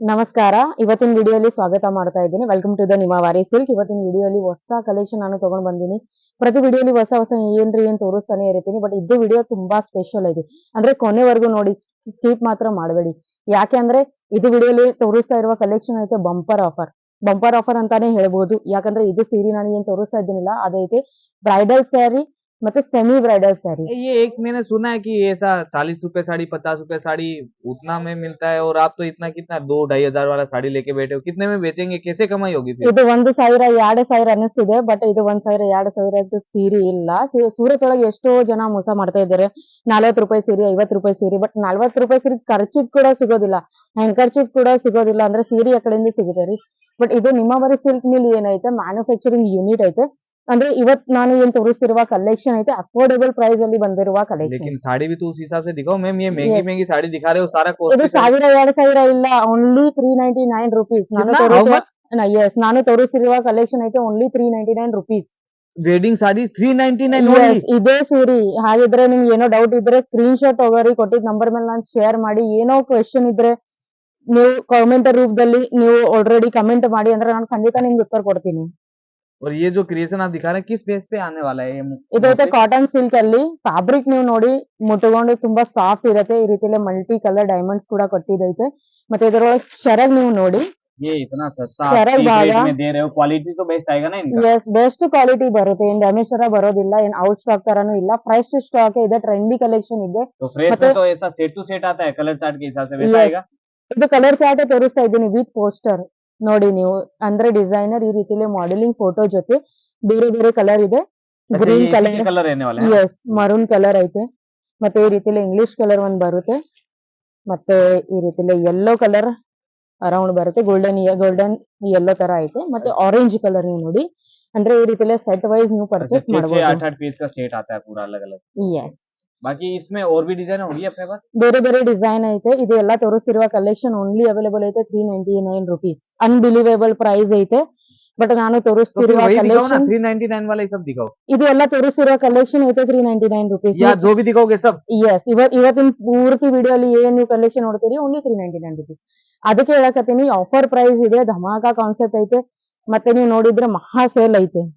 ನಮಸ್ಕಾರ. ಇವತ್ತಿನ ವಿಡಿಯೋಲಿ ಸ್ವಾಗತ ಮಾಡ್ತಾ ಇದ್ದೀನಿ. ವೆಲ್ಕಮ್ ಟು ದ ನಿಮಾವಾರಿ ಸಿಲ್ಕ್ ಇವತ್ತಿನ ವಿಡಿಯೋಲಿ ಹೊಸ ಕಲೆಕ್ಷನ್ ನಾನು ತಗೊಂಡ್ ಬಂದೀನಿ. ಪ್ರತಿ ವಿಡಿಯೋಲಿ ಹೊಸ ಹೊಸ ಏನ್ರಿ ಏನ್ ತೋರಿಸ್ತಾನೆ ಇರ್ತೀನಿ. ಬಟ್ ಇದು ವಿಡಿಯೋ ತುಂಬಾ ಸ್ಪೆಷಲ್ ಇದೆ ಅಂದ್ರೆ ಕೊನೆವರೆಗೂ ನೋಡಿ ಸ್ಕಿಪ್ ಮಾತ್ರ ಮಾಡಬೇಡಿ. ಯಾಕೆ ಅಂದ್ರೆ ಇದು ವಿಡಿಯೋಲಿ ತೋರಿಸ್ತಾ ಇರುವ ಕಲೆಕ್ಷನ್ ಐತೆ ಬಂಪರ್ ಆಫರ್ ಬಂಪರ್ ಆಫರ್ ಅಂತಾನೆ ಹೇಳ್ಬೋದು. ಯಾಕಂದ್ರೆ ಇದು ಸೀರೆ ನಾನು ಏನ್ ತೋರಿಸ್ತಾ ಇದ್ದೀನಿಲ್ಲ, ಅದೈತೆ ಬ್ರೈಡಲ್ ಸ್ಯಾರಿ ಮತ್ತೆ ಸೆಮಿ ಬ್ರೈಡಲ್ ಸ್ಯಾರಿ ये एक मैंने सुना है कि ऐसा चालीस रूपए साड़ी पचास रूपए साड़ी उतना में मिलता है और आप तो इतना कितना दो ढाई हजार वाला साड़ी लेके बैठे हो कितने में बेचेंगे कैसे कमाई होगी फिर ಇದು ಒಂದು ಸಾವಿರ ಎರಡು ಸಾವಿರ ಅನಿಸ್ತಿದೆ ಬಟ್ ಇದು ಒಂದ್ ಸಾವಿರ ಎರಡು ಸಾವಿರ ಸೀರೆ ಇಲ್ಲ ಸಿ- ಸೂರತ್ ಒಳಗೆ ಎಷ್ಟೋ ಜನ ಮೋಸ ಮಾಡ್ತಾ ಇದ್ದಾರೆ ನಲ್ವತ್ತು ರೂಪಾಯಿ ಸೀರೆ ಐವತ್ತು ರೂಪಾಯಿ ಸೀರೆ ಬಟ್ ನಲ್ವತ್ತು ರೂಪಾಯಿ ಸೀರೆ ಖರ್ಚಿಗ್ ಕೂಡ ಸಿಗೋದಿಲ್ಲ ಹ್ಯಾಂಕರ್ಚಿಪ್ ಕೂಡ ಸಿಗೋದಿಲ್ಲ ಅಂದ್ರೆ ಸೀರೆ ಆ ಕಡೆಯಿಂದ ಸಿಗುತ್ತೆ ರೀ ಬಟ್ ಇದು ನಿಮ್ಮ ಬರೀ ಸಿಲ್ಕ್ ಮಿಲ್ ಏನೈತೆ ಮ್ಯಾನುಫ್ಯಾಕ್ಚರಿಂಗ್ ಯೂನಿಟ್ ಐತೆ ಅಂದ್ರೆ ಇವತ್ ನಾನು ಏನ್ ತೋರಿಸ್ತಿರುವ ಕಲೆಕ್ಷನ್ ಐತೆ ಅಫೋರ್ಡೆಬಲ್ ಪ್ರೈಸ್ ಅಲ್ಲಿ ಬಂದಿರುವ ಕಲೆಕ್ಷನ್ लेकिन साड़ी भी तो उस हिसाब से दिखाओ मैम ये महंगी Yes. महंगी साड़ी दिखा रहे हो सारा ಇದು कॉस्ट ಸಾವಿರ ಎರಡು ಸಾವಿರ ಇಲ್ಲ only three ninety nine rupees ನಾನು how ತೋರಿಸುವ much ಎಸ್ ನಾನು ತೋರಿಸ್ತಿರುವ ಕಲೆಕ್ಷನ್ ಐತೆ only three ninety nine rupees wedding sari three ninety nine Yes, ಇದೇ ಸೀರಿ ಹಾಗಿದ್ರೆ ನಿಮ್ಗೆ ಏನೋ ಡೌಟ್ ಇದ್ರೆ ಸ್ಕ್ರೀನ್ ಶಾಟ್ ತಗೋರಿ ಕೊಟ್ಟಿದ್ ನಂಬರ್ ಮೇಲೆ ನಾನು ಶೇರ್ ಮಾಡಿ ಏನೋ ಕ್ವೆಶನ್ ಇದ್ರೆ ನೀವು ಕಾಮೆಂಟ್ ರೂಪದಲ್ಲಿ ನೀವು ಆಲ್ರೆಡಿ ಕಮೆಂಟ್ ಮಾಡಿ ಅಂದ್ರೆ ನಾನು ಖಂಡಿತ ನಿಮ್ಗೆ ಉತ್ತರ ಕೊಡ್ತೀನಿ और ये जो क्रिएशन आप दिखा रहे हैं किस बेस पे आने वाला है ये मु- ಇದೈತೆ मुझे? ಕಾಟನ್ ಸಿಲ್ಕ್ ಅಲ್ಲಿ ಫ್ಯಾಬ್ರಿಕ್ ನೀವು ನೋಡಿ ಮುಟ್ಟುಕೊಂಡು ತುಂಬಾ ಸಾಫ್ಟ್ ಇರತ್ತೆ ಈ ರೀತಿಲಿ ಮಲ್ಟಿ ಕಲರ್ ಡೈಮಂಡ್ಸ್ ಕೂಡ ಕೊಟ್ಟಿದೈತೆ ಮತ್ತೆ ಇದರೊಳಗೆ ಶರಗ್ ನೀವು ನೋಡಿ ये इतना सस्ता शरद cheap rate बागा। में दे रहे हो क्वालिटी तो बेस्ट आएगा ना इनका ಎಸ್ ಬೆಸ್ಟ್ ಕ್ವಾಲಿಟಿ ಬರುತ್ತೆ ಏನ್ ಡ್ಯಾಮೇಜ್ ತರ ಬರೋದಿಲ್ಲ ಏನ್ ಔಟ್ ಸ್ಟಾಕ್ ತರಾನು ಇಲ್ಲ ಫ್ರೆಶ್ ಸ್ಟಾಕ್ ಇದೆ ಟ್ರೆಂಡಿ ಕಲೆಕ್ಷನ್ ಇದೆ तो फ्रेश में मतलब- तो ऐसा सेट टू सेट आता है कलर चार्ट के हिसाब से वैसा Yes. आएगा ಇದು ಕಲರ್ ಚಾರ್ಟ್ ತೋರಿಸ್ತಾ ಇದ್ದೀನಿ ವಿತ್ ಪೋಸ್ಟರ್ ನೋಡಿ ನೀವು ಅಂದ್ರೆ ಡಿಸೈನರ್ ಈ ರೀತಿಲಿ ಮಾಡೆಲಿಂಗ್ ಫೋಟೋ ಜೊತೆ ಬೇರೆ ಬೇರೆ ಕಲರ್ ಇದೆ अच्छा, ಗ್ರೀನ್ ये इसी ಕಲರ್ के कलर रहने वाले हैं ना? ಎಸ್ ಮರೂನ್ ಕಲರ್ ಐತೆ ಮತ್ತೆ ಈ ರೀತಿಲಿ ಇಂಗ್ಲಿಷ್ ಕಲರ್ ಒಂದ್ ಬರುತ್ತೆ ಮತ್ತೆ ಈ ರೀತಿಲಿ ಯೆಲ್ಲೋ ಕಲರ್ ಅರೌಂಡ್ ಬರುತ್ತೆ ಗೋಲ್ಡನ್ ಗೋಲ್ಡನ್ ಯೆಲ್ಲೋ ತರ ಐತೆ ಮತ್ತೆ ಆರೆಂಜ್ ಕಲರ್ ನೀವು ನೋಡಿ ಅಂದ್ರೆ ಈ ರೀತಿಲಿ ಸೆಟ್ ವೈಸ್ ನೀವು अच्छा ಪರ್ಚೇಸ್ छह छह ಮಾಡಬಹುದು आठ आठ पीस का सेट आता है पूरा अलग अलग ಎಸ್ बाकी इसमें और भी डिजाइन होगी अपने पास ಬೇರೆ ಬೇರೆ ಡಿಸೈನ್ ಐತೆ ಇದು ಎಲ್ಲ ತೋರಿಸಿರುವ ಕಲೆಕ್ಷನ್ ಓನ್ಲಿ ಅವೈಲೇಬಲ್ ಐತೆ three ninety nine rupees unbelievable price ಐತೆ ಬಟ್ ನಾನು तो फिर ತೋರಿಸ್ತಿರುವ वही दिखाओ ना ಕಲೆಕ್ಷನ್ थ्री नाइनटी नाइन वाला ये सब दिखाओ ಇದು ಎಲ್ಲ ತೋರಿಸ್ತಿರೋ ಕಲೆಕ್ಷನ್ ಐತೆ ತ್ರೀ ನೈಂಟಿ ನೈನ್ ರುಪೀಸ್ या जो भी दिखाओगे सब ಎಸ್ ಇವತ್ ಇವತ್ತಿನ ಪೂರ್ತಿ ವಿಡಿಯೋ ಅಲ್ಲಿ ಏನ್ ನೀವು ಕಲೆಕ್ಷನ್ ನೋಡ್ತೀರಿ only three ninety nine rupees ಅದಕ್ಕೆ ಹೇಳಕತ್ತೀನಿ ಆಫರ್ ಪ್ರೈಸ್ ಇದೆ ಧಮಾಕ ಕಾನ್ಸೆಪ್ಟ್ ಐತೆ ಮತ್ತೆ ನೀವು ನೋಡಿದ್ರೆ ಮಹಾ ಸೇಲ್ ಐತೆ और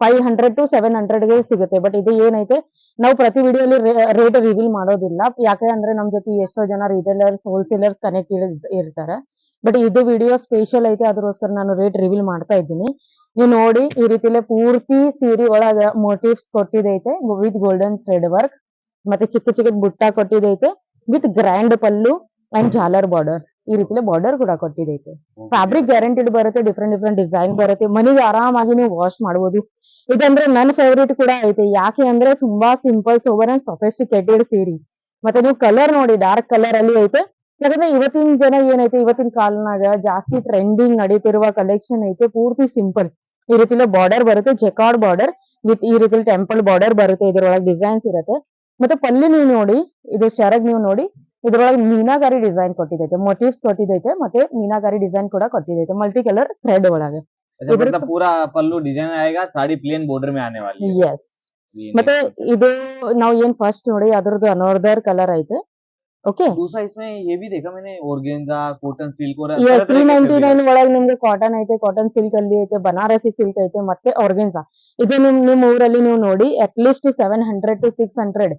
ಫೈವ್ ಹಂಡ್ರೆಡ್ ಟು ಸೆವೆನ್ ಹಂಡ್ರೆಡ್ಗೆ ಸಿಗುತ್ತೆ. ಬಟ್ ಇದು ಏನೈತೆ? ನಾವು ಪ್ರತಿ ವಿಡಿಯೋಲಿ ರೇಟ್ ರಿವೀಲ್ ಮಾಡೋದಿಲ್ಲ. ಯಾಕೆ ಅಂದ್ರೆ ನಮ್ ಜೊತೆ ಎಷ್ಟೋ ಜನ ರಿಟೇಲರ್ಸ್ ಹೋಲ್ಸೇಲರ್ಸ್ ಕನೆಕ್ಟ್ ಇರ್ತಾರೆ. ಬಟ್ ಇದು ವಿಡಿಯೋ ಸ್ಪೆಷಲ್ ಐತೆ. ಅದಕ್ಕೋಸ್ಕರ ನಾನು ರೇಟ್ ರಿವೀಲ್ ಮಾಡ್ತಾ ಇದ್ದೀನಿ. ನೀವು ನೋಡಿ, ಈ ರೀತಿಲೆ ಪೂರ್ತಿ ಸೀರೆ ಒಳಗ ಮೋಟಿವ್ಸ್ ಕೊಟ್ಟಿದೈತೆ ವಿತ್ ಗೋಲ್ಡನ್ ಥ್ರೆಡ್ ವರ್ಕ್ ಮತ್ತೆ ಚಿಕ್ಕ ಚಿಕ್ಕ ಬುಟ್ಟ ಕೊಟ್ಟಿದೈತೆ ವಿತ್ ಗ್ರ್ಯಾಂಡ್ ಪಲ್ಲು ಅಂಡ್ ಜಾಲರ್ ಬಾರ್ಡರ್ ಈ ರೀತಿಲಿ ಬಾರ್ಡರ್ ಕೂಡ ಕೊಟ್ಟಿದೈತೆ. ಫ್ಯಾಬ್ರಿಕ್ ಗ್ಯಾರಂಟಿಡ್ ಬರುತ್ತೆ ಡಿಫ್ರೆಂಟ್ ಡಿಫ್ರೆಂಟ್ ಡಿಸೈನ್ ಬರುತ್ತೆ. ಮನೆಗೆ ಆರಾಮಾಗಿ ನೀವು ವಾಶ್ ಮಾಡಬಹುದು ಇದಂದ್ರೆ ನನ್ನ ಫೇವ್ರೇಟ್ ಕೂಡ ಐತೆ. ಯಾಕೆ ಅಂದ್ರೆ ತುಂಬಾ ಸಿಂಪಲ್ ಸೋಬರ್ ಅಂಡ್ ಸೊಫೆಸ್ಟಿಕೇಟೆಡ್ ಸೀರೆ. ಮತ್ತೆ ನೀವು ಕಲರ್ ನೋಡಿ ಡಾರ್ಕ್ ಕಲರ್ ಅಲ್ಲಿ ಐತೆ. ಯಾಕಂದ್ರೆ ಇವತ್ತಿನ ಜನ ಏನೈತೆ ಇವತ್ತಿನ ಕಾಲನಾಗ ಜಾಸ್ತಿ ಟ್ರೆಂಡಿಂಗ್ ನಡೀತಿರುವ ಕಲೆಕ್ಷನ್ ಐತೆ. ಪೂರ್ತಿ ಸಿಂಪಲ್ ಈ ರೀತಿಲಿ ಬಾರ್ಡರ್ ಬರುತ್ತೆ ಜೆಕಾರ್ಡ್ ಬಾರ್ಡರ್ ವಿತ್ ಈ ರೀತಿ ಟೆಂಪಲ್ ಬಾರ್ಡರ್ ಬರುತ್ತೆ ಇದ್ರೊಳಗೆ ಡಿಸೈನ್ಸ್ ಇರುತ್ತೆ. ಮತ್ತೆ ಪಲ್ಲಿ ನೀವು ನೋಡಿ ಇದು ಶರಗ್ ನೀವು ನೋಡಿ ಇದ್ರೊಳಗೆ ಮೀನಾಕಾರಿ ಡಿಸೈನ್ ಕೊಟ್ಟಿದೈತೆ ಮೋಟಿವ್ಸ್ ಕೊಟ್ಟಿದೈತೆ ಮತ್ತೆ ಮೀನಾಕಾರಿ ಡಿಸೈನ್ ಕೂಡ ಕೊಟ್ಟಿದೈತೆ ಮಲ್ಟಿ ಕಲರ್ ಥ್ರೆಡ್ ಒಳಗೆ अच्छा इधर मतलब पूरा पल्लू डिजाइन आएगा साड़ी प्लेन बॉर्डर में आने वाली है ಎಸ್ ये ಮತ್ತೆ next- ಇದು ನಾವು ಏನ್ ಫಸ್ಟ್ ನೋಡಿ ಅದ್ರದ್ದು ಅನೋರ್ದರ್ ಕಲರ್ ಐತೆ ಓಕೆ दूसरा इसमें ये भी देखा मैंने ऑर्गेन्जा कॉटन सिल्क और ತ್ರೀ ನೈಂಟಿ ನೈನ್ ಒಳಗೆ ನಿಮ್ಗೆ ಕಾಟನ್ ಐತೆ ಕಾಟನ್ ಸಿಲ್ಕ್ ಅಲ್ಲಿ ಐತೆ ಬನಾರಸಿ ಸಿಲ್ಕ್ ಐತೆ ಮತ್ತೆ ಆರ್ಗೆನ್ಸಾ ಇದು ನಿಮ್ ನಿಮ್ ಊರಲ್ಲಿ ನೀವು ನೋಡಿ at least seven hundred to six hundred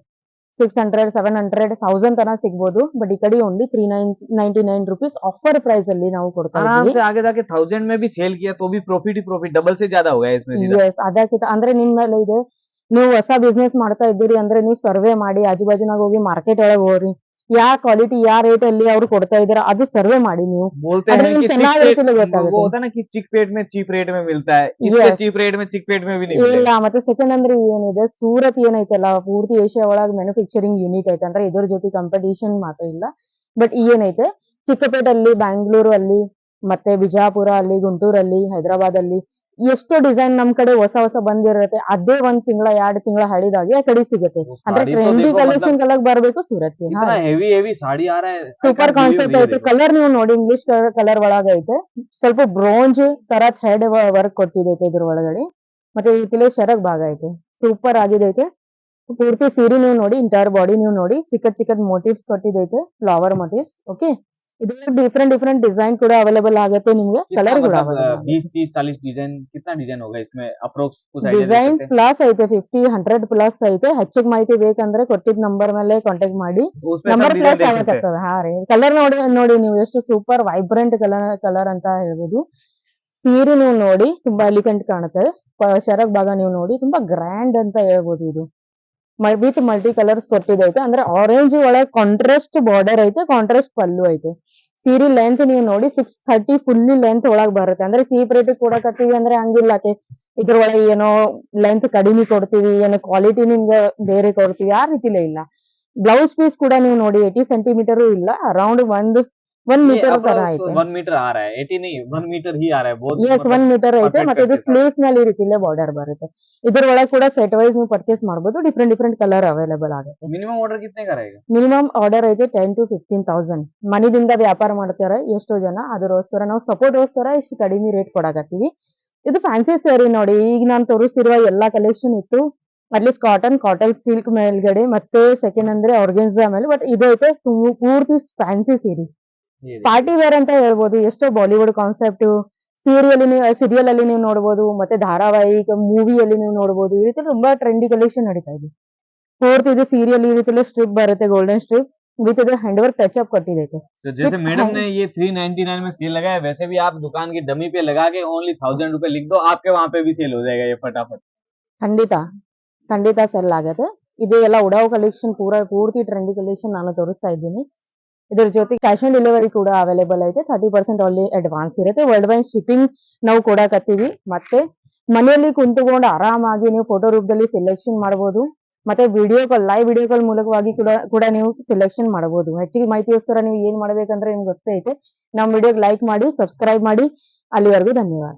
six hundred seven hundred thousand ತನಕ ಸಿಗ್ಬೋದು ಬಟ್ ಈ ಕಡೆ only three nine ninety nine rupees offer price ಅಲ್ಲಿ ನಾವು ಕೊಡ್ತಾ आराम ಇದ್ದೀವಿ से आगे जाके थाउजेंड में भी सेल किया तो भी प्रॉफिट ही प्रॉफिट डबल से ज्यादा हो गया इसमें सीधा ಎಸ್ ಅದಕ್ಕಿಂತ ಅಂದ್ರೆ ನಿಮ್ ಮೇಲೆ ಇದೆ ನೀವು ಹೊಸ ಬಿಸ್ನೆಸ್ ಮಾಡ್ತಾ ಇದ್ದೀರಿ ಅಂದ್ರೆ ನೀವು ಸರ್ವೆ ಮಾಡಿ ಆಜು ಬಾಜುನಾಗ ಹೋಗಿ ಮಾರ್ಕೆಟ್ ಒಳಗೆ ಹೋಗ್ರಿ ಯಾ ಕ್ವಾಲಿಟಿ ಯಾ ರೇಟ್ ಅಲ್ಲಿ ಅವ್ರು ಕೊಡ್ತಾ ಇದಾರೆ ಅದು ಸರ್ವೆ ಮಾಡಿ ನೀವು बोलते अरे हैं इन कि चिक चना पेट रेट लगे वो होता है ना कि चिक पेट में चीप रेट में मिलता है इससे Yes. चीप रेट में चिक पेट में भी नहीं ಇಲ್ಲ मिलेगा ಮತ್ತೆ ಸೆಕೆಂಡ್ ಅಂದ್ರೆ ಏನಿದೆ ಸೂರತ್ ಏನೈತಲ್ಲ ಪೂರ್ತಿ ಏಷ್ಯಾ ಒಳಗ್ ಮ್ಯಾನುಫ್ಯಾಕ್ಚರಿಂಗ್ ಯೂನಿಟ್ ಐತೆ ಅಂದ್ರೆ ಇದ್ರ ಜೊತೆ ಕಾಂಪಿಟೇಷನ್ ಮಾತ್ರ ಇಲ್ಲ ಬಟ್ ಏನೈತೆ ಚಿಕ್ಕಪೇಟಲ್ಲಿ ಬ್ಯಾಂಗ್ಳೂರು ಅಲ್ಲಿ ಮತ್ತೆ ಬಿಜಾಪುರ ಅಲ್ಲಿ ಗುಂಟೂರಲ್ಲಿ ಹೈದರಾಬಾದ್ ಅಲ್ಲಿ ಎಷ್ಟೋ ಡಿಸೈನ್ ನಮ್ ಕಡೆ ಹೊಸ ಹೊಸ ಬಂದಿರತ್ತೆ. ಅದೇ ಒಂದ್ ತಿಂಗಳ ಎರಡ್ ತಿಂಗಳ ಹಳಿದಾಗೆ ಆ ಕಡೆ ಸಿಗುತ್ತೆ. ಅಂದ್ರೆ ಟ್ರೆಂಡಿ ಕಲೆಕ್ಷನ್ ಕಲಕ್ ಬರ್ಬೇಕು ಸೂರತ್ಗೆ ಸೂಪರ್ ಕಾನ್ಸೆಪ್ಟ್ ಐತೆ. ಕಲರ್ ನೀವು ನೋಡಿ ಇಂಗ್ಲಿಷ್ ಕಲರ್ ಒಳಗ ಐತೆ. ಸ್ವಲ್ಪ ಬ್ರೋಂಜ್ ತರ ಥ್ರೆಡ್ ವರ್ಕ್ ಕೊಟ್ಟಿದೈತೆ ಇದ್ರ ಒಳಗಡೆ. ಮತ್ತೆ ಈ ರೀತಿಲಿ ಶರಗ್ ಭಾಗ ಐತೆ. ಸೂಪರ್ ಆಗಿದೈತೆ. ಪೂರ್ತಿ ಸೀರೆ ನೀವು ನೋಡಿ ಇಂಟೈರ್ ಬಾಡಿ ನೀವು ನೋಡಿ ಚಿಕ್ಕ ಚಿಕ್ಕದ ಮೋಟಿವ್ಸ್ ಕೊಟ್ಟಿದೈತೆ ಫ್ಲವರ್ ಮೋಟಿವ್ಸ್ ಓಕೆ ಇದ್ರಲ್ಲಿ ಡಿಫ್ರೆಂಟ್ ಡಿಫ್ರೆಂಟ್ ಡಿಸೈನ್ ಕೂಡ ಅವೈಲೇಬಲ್ ಆಗುತ್ತೆ ನಿಮ್ಗೆ कितना ಕಲರ್ ಕೂಡ मतलब बीस तीस चालीस डिजाइन कितना डिजाइन होगा इसमें अप्रोक्स कुछ idea दे ಡಿಸೈನ್ सकते हैं ಪ್ಲಸ್ ಐತೆ ಫಿಫ್ಟಿ ಹಂಡ್ರೆಡ್ ಪ್ಲಸ್ ಐತೆ ಹೆಚ್ಚಿಗೆ ಮಾಹಿತಿ ಬೇಕಂದ್ರೆ ಕೊಟ್ಟಿದ್ ನಂಬರ್ ಮೇಲೆ ಕಾಂಟ್ಯಾಕ್ಟ್ ಮಾಡಿ उसमें सब ನಂಬರ್ डिजाइन ಪ್ಲಸ್ देख सकते हैं ಆಗತ್ತದ ಹಾ ರೀ ಕಲರ್ ನೋಡಿ ನೋಡಿ ನೀವು ಎಷ್ಟು ಸೂಪರ್ ವೈಬ್ರೆಂಟ್ ಕಲರ್ ಕಲರ್ ಅಂತ ಹೇಳ್ಬೋದು ಸೀರೆ ನೀವು ನೋಡಿ ತುಂಬಾ ಎಲಿಗೆಂಟ್ ಕಾಣುತ್ತೆ ಪ- ಶರಗ್ ಭಾಗ ನೀವು ನೋಡಿ ತುಂಬಾ ಗ್ರ್ಯಾಂಡ್ ಅಂತ ಹೇಳ್ಬೋದು ಇದು ವಿತ್ ಮಲ್ಟಿ ಕಲರ್ಸ್ ಕೊಟ್ಟಿದೈತೆ. ಅಂದ್ರೆ ಆರೆಂಜ್ ಒಳಗೆ ಕಾಂಟ್ರಾಸ್ಟ್ ಬಾರ್ಡರ್ ಐತೆ ಕಾಂಟ್ರಾಸ್ಟ್ ಪಲ್ಲು ಐತೆ. ಸೀರೆ ಲೆಂತ್ ನೀವು ನೋಡಿ ಸಿಕ್ಸ್ ಥರ್ಟಿ ಫುಲ್ಲಿ ಲೆಂತ್ ಒಳಗ್ ಬರುತ್ತೆ. ಅಂದ್ರೆ ಚೀಪ್ ರೇಟ್ ಕೊಡಕತ್ತೀವಿ ಅಂದ್ರೆ ಹಂಗಿಲ್ಲ ಇದ್ರೊಳಗೆ ಏನೋ ಲೆಂತ್ ಕಡಿಮೆ ಕೊಡ್ತೀವಿ, ಏನೋ ಕ್ವಾಲಿಟಿ ನಿಮ್ಗೆ ಬೇರೆ ಕೊಡ್ತೀವಿ, ಆ ರೀತಿಲೇ ಇಲ್ಲ. ಬ್ಲೌಸ್ ಪೀಸ್ ಕೂಡ ನೀವು ನೋಡಿ ಏಯ್ಟಿ ಸೆಂಟಿಮೀಟರ್ ಇಲ್ಲ ಅರೌಂಡ್ ಒಂದ್ ಒಂದ್ ये ಮೀಟರ್ ತರ approx ಐತೆ वन मीटर आ रहा है एटी नहीं वन मीटर ही आ रहा है बहुत ಎಸ್ मतलब ಒನ್ ಮೀಟರ್ ಐತೆ perfect ಮತ್ತೆ ಇದು ಆಗ್ತೈತೆ. ಸ್ಲೀವ್ಸ್ ಮೇಲೆ ಈ ರೀತಿಲೇ ಬಾರ್ಡರ್ ಬರುತ್ತೆ ಇದ್ರೊಳಗೆ ಕೂಡ ಸೆಟ್ ವೈಸ್ ನೀವು ಪರ್ಚೇಸ್ ಮಾಡಬಹುದು ಡಿಫ್ರೆಂಟ್ ಡಿಫ್ರೆಂಟ್ ಕಲರ್ ಅವೈಲೇಬಲ್ ಆಗುತ್ತೆ मिनिमम ऑर्डर कितने का रहेगा ಮಿನಿಮಮ್ ಆರ್ಡರ್ ಐತೆ ಟೆನ್ ಟು ಫಿಫ್ಟೀನ್ ತೌಸಂಡ್ ಮನೆಯಿಂದ ವ್ಯಾಪಾರ ಮಾಡ್ತಾರೆ ಎಷ್ಟೋ ಜನ ಅದರೋಸ್ಕರ ನಾವು ಸಪೋರ್ಟ್ಗೋಸ್ಕರ ಇಷ್ಟು ಕಡಿಮೆ ರೇಟ್ ಕೊಡಕತ್ತೀವಿ ಇದು ಫ್ಯಾನ್ಸಿ ಸ್ಯಾರಿ ನೋಡಿ ಈಗ ನಾನು ತೋರಿಸ್ತಿರುವ ಎಲ್ಲಾ ಕಲೆಕ್ಷನ್ ಇತ್ತು ಅಟ್ಲೀಸ್ಟ್ ಕಾಟನ್ ಕಾಟನ್ ಸಿಲ್ಕ್ ಮೇಲ್ಗಡೆ ಮತ್ತೆ ಸೆಕೆಂಡ್ ಅಂದ್ರೆ ಆರ್ಗೆನ್ಸಾ ಮೇಲೆ ಬಟ್ ಇದೈತೆ ಫು- ಪೂರ್ತಿ ಫ್ಯಾನ್ಸಿ ಸೀರೆ ये देखिए। ಪಾರ್ಟಿ ವೇರ್ ಅಂತ ಹೇಳ್ಬೋದು ಎಷ್ಟೋ ಬಾಲಿವುಡ್ ಕಾನ್ಸೆಪ್ಟ್ ಸೀರಿಯಲ್ ಸೀರಿಯಲ್ ಅಲ್ಲಿ ನೀವು ನೋಡಬಹುದು ಮತ್ತೆ ಧಾರಾವಾಹಿ ಮೂವಿಯಲ್ಲಿ ನೀವು ನೋಡಬಹುದು ಈ ರೀತಿ ತುಂಬಾ ಟ್ರೆಂಡಿ ಕಲೆಕ್ಷನ್ ನಡೀತಾ ಇದೆ ಫೋರ್ತ್ ಇದು ಸೀರಿಯಲ್ ಈ ರೀತಿ ಸ್ಟ್ರಿಪ್ ಬರುತ್ತೆ ಗೋಲ್ಡನ್ ಸ್ಟ್ರಿಪ್ ವಿತ್ ಇದು ಹ್ಯಾಂಡ್ ವರ್ಕ್ ಟಚ್ ಅಪ್ ಕೊಟ್ಟಿದೈತೆ तो जैसे With मैडम hand- ने ये थ्री नाइनटी नाइन में सेल लगाया वैसे भी आप दुकान की डमी पे लगा के ओनली थाउजेंड रुपए लिख दो आपके वहाँ पे भी सेल हो जाएगा ये फटाफट ಖಂಡಿತ ಖಂಡಿತ ಸೆಲ್ ಆಗುತ್ತೆ ಇದು ಎಲ್ಲ ಉಡಾವ್ ಕಲೆಕ್ಷನ್ ಪೂರ ಪೂರ್ತಿ ಟ್ರೆಂಡಿ ಕಲೆಕ್ಷನ್ ನಾನು ತೋರಿಸ್ತಾ ಇದ್ದೀನಿ ಇದ್ರ ಜೊತೆ ಕ್ಯಾಶ್ ಆನ್ ಡೆಲಿವರಿ ಕೂಡ ಅವೈಲೇಬಲ್ ಐತೆ. ಥರ್ಟಿ ಪರ್ಸೆಂಟ್ ಅಲ್ಲಿ ಅಡ್ವಾನ್ಸ್ ಇರುತ್ತೆ. ವರ್ಲ್ಡ್ ವೈಡ್ ಶಿಪ್ಪಿಂಗ್ ನಾವು ಕೊಡಕತ್ತೀವಿ ಮತ್ತೆ ಮನೆಯಲ್ಲಿ ಕುಂತುಕೊಂಡು ಆರಾಮಾಗಿ ನೀವು ಫೋಟೋ ರೂಪದಲ್ಲಿ ಸೆಲೆಕ್ಷನ್ ಮಾಡಬಹುದು ಮತ್ತೆ ವಿಡಿಯೋ ಕಾಲ್ ಲೈವ್ ವಿಡಿಯೋ ಮೂಲಕವಾಗಿ ಕೂಡ ಕೂಡ ನೀವು ಸೆಲೆಕ್ಷನ್ ಮಾಡಬಹುದು ಹೆಚ್ಚಿಗೆ ಮಾಹಿತಿಗೋಸ್ಕರ ನೀವು ಏನ್ ಮಾಡ್ಬೇಕಂದ್ರೆ ನಿಮ್ಗೆ ಗೊತ್ತೈತೆ. ನಮ್ಮ ವಿಡಿಯೋಗೆ ಲೈಕ್ ಮಾಡಿ ಸಬ್ಸ್ಕ್ರೈಬ್ ಮಾಡಿ. ಅಲ್ಲಿವರೆಗೂ ಧನ್ಯವಾದ.